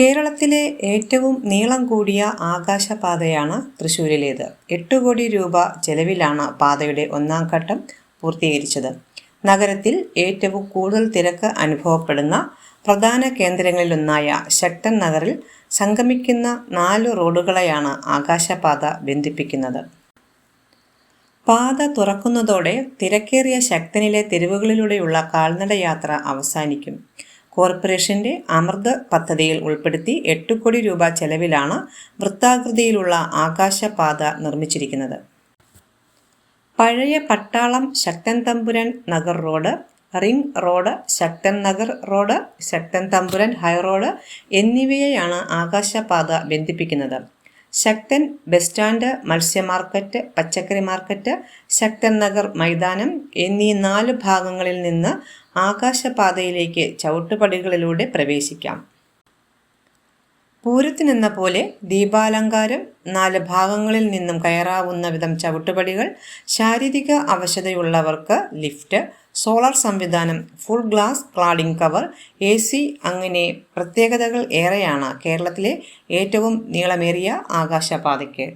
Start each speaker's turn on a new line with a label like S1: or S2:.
S1: കേരളത്തിലെ ഏറ്റവും നീളം കൂടിയ ആകാശപാതയാണ് തൃശ്ശൂരിലേത്. എട്ട് കോടി രൂപ ചെലവിലാണ് പാതയുടെ ഒന്നാം ഘട്ടം പൂർത്തീകരിച്ചത്. നഗരത്തിൽ ഏറ്റവും കൂടുതൽ തിരക്ക് അനുഭവപ്പെടുന്ന പ്രധാന കേന്ദ്രങ്ങളിലൊന്നായ ശക്തൻ നഗറിൽ സംഗമിക്കുന്ന നാല് റോഡുകളെയാണ് ആകാശപാത ബന്ധിപ്പിക്കുന്നത്. പാത തുറക്കുന്നതോടെ തിരക്കേറിയ ശക്തനിലെ തെരുവുകളിലൂടെയുള്ള കാൽനടയാത്ര അവസാനിക്കും. കോർപ്പറേഷന്റെ അമൃത് പദ്ധതിയിൽ ഉൾപ്പെടുത്തി എട്ട് കോടി രൂപ ചെലവിലാണ് വൃത്താകൃതിയിലുള്ള ആകാശപാത നിർമ്മിച്ചിരിക്കുന്നത്. പഴയ Pattalam Sakthan Thampuran Nagar road ring road Sakthan Nagar road Sakthan Thampuran high road എന്നിവയെയാണ് ആകാശപാത ബന്ധിപ്പിക്കുന്നത്. ശക്തൻ ബസ് സ്റ്റാൻഡ് മത്സ്യ മാർക്കറ്റ് പച്ചക്കറി മാർക്കറ്റ് ശക്തൻ നഗർ മൈതാനം എന്നീ നാല് ഭാഗങ്ങളിൽ നിന്ന് ആകാശപാതയിലേക്ക് ചവിട്ടുപടികളിലൂടെ പ്രവേശിക്കാം. പൂരത്തിനെന്ന പോലെ ദീപാലങ്കാരം നാല് ഭാഗങ്ങളിൽ നിന്നും കയറാവുന്ന വിധം ചവിട്ടുപടികൾ ശാരീരിക അവശതയുള്ളവർക്ക് ലിഫ്റ്റ് സോളാർ സംവിധാനം full glass cladding cover A C അങ്ങനെ പ്രത്യേകതകൾ ഏറെയാണ് കേരളത്തിലെ ഏറ്റവും നീളമേറിയ ആകാശപാതയ്ക്ക്.